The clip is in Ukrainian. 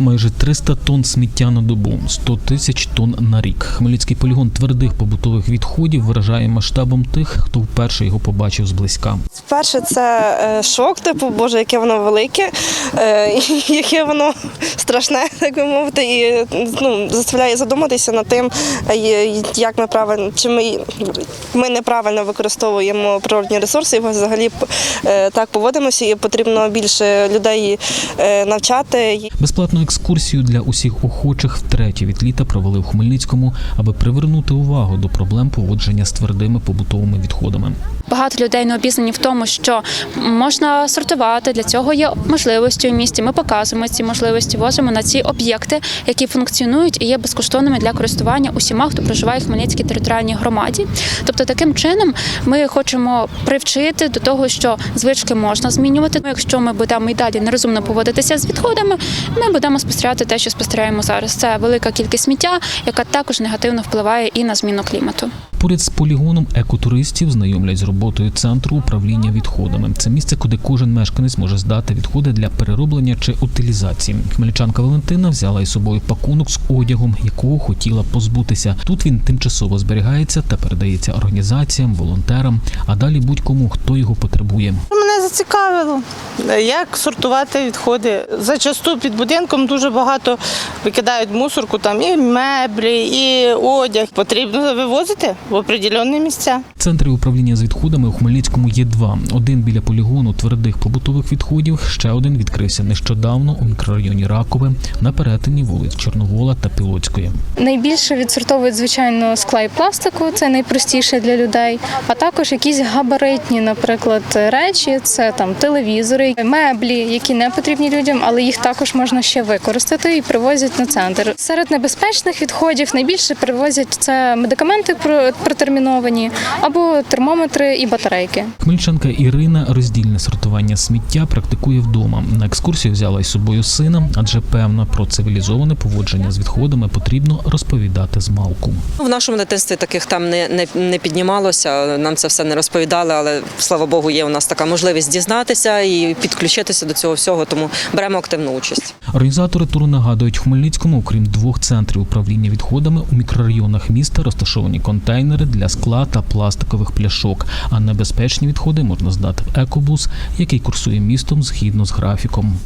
Майже 300 тонн сміття на добу, 100 тисяч тонн на рік. Хмельницький полігон твердих побутових відходів вражає масштабом тих, хто вперше його побачив зблизька. Перше, це е, шок, типу, боже, яке воно велике, е, яке воно страшне, так би мовити, і ну, заставляє задуматися над тим, е, як ми правильно, чи ми, ми неправильно використовуємо природні ресурси, і взагалі так поводимося, і потрібно більше людей навчати. Безплатну екскурсію для усіх охочих втретє від літа провели в Хмельницькому, аби привернути увагу до проблем поводження з твердими побутовими відходами. Багато людей не обізнані в тому, що можна сортувати. Для цього є можливості у місті. Ми показуємо ці можливості, возимо на ці об'єкти, які функціонують і є безкоштовними для користування усіма, хто проживає в Хмельницькій територіальній громаді. Тобто, таким чином ми хочемо привчити до того, що звички можна змінювати. Ну, Якщо ми будемо і далі нерозумно поводитися з відходами, ми будемо спостерігати те, що спостерігаємо зараз. Це велика кількість сміття, яка також негативно впливає і на зміну клімату. Поряд з полігоном екотуристів знайомлять з роботою центру управління відходами. Це місце, куди кожен мешканець може здати відходи для перероблення чи утилізації. Хмельничанка Валентина взяла із собою пакунок з одягом, якого хотіла позбутися. Тут він тимчасово зберігається та передається організаціям, волонтерам, а далі будь-кому, хто його потребує. Мене зацікавило, як сортувати відходи. Зачасту під будинком дуже багато викидають мусорку, там і меблі, і одяг. Потрібно вивозити в определенні місця. Центри управління з відходами у Хмельницькому є два: один біля полігону твердих побутових відходів, ще один відкрився нещодавно у мікрорайоні Ракове на перетині вулиць Чорновола та Пілоцької. Найбільше відсортовують, звичайно, скла і пластику, це найпростіше для людей. А також якісь габаритні, наприклад, речі, це там телевізори, меблі, які не потрібні людям, але їх також можна ще використати і привозять на центр. Серед небезпечних відходів найбільше привозять це медикаменти про- протерміновані або термометри і батарейки. Хмельничанка Ірина роздільне сортування сміття практикує вдома. На екскурсію взяла із собою сина, адже певна про цивілізоване поводження з відходами потрібно розповідати з малку. В нашому дитинстві таких там не, не, не піднімалося. Нам це все не розповідали, але слава Богу, є у нас така можливість дізнатися і підключитися до цього всього, тому беремо активну участь. Організатори туру нагадують, в Хмельницькому, окрім двох центрів управління відходами, у мікрорайонах міста розташовані контейнери для скла та пластикових пляшок. А небезпечні відходи можна здати в екобус, який курсує містом згідно з графіком.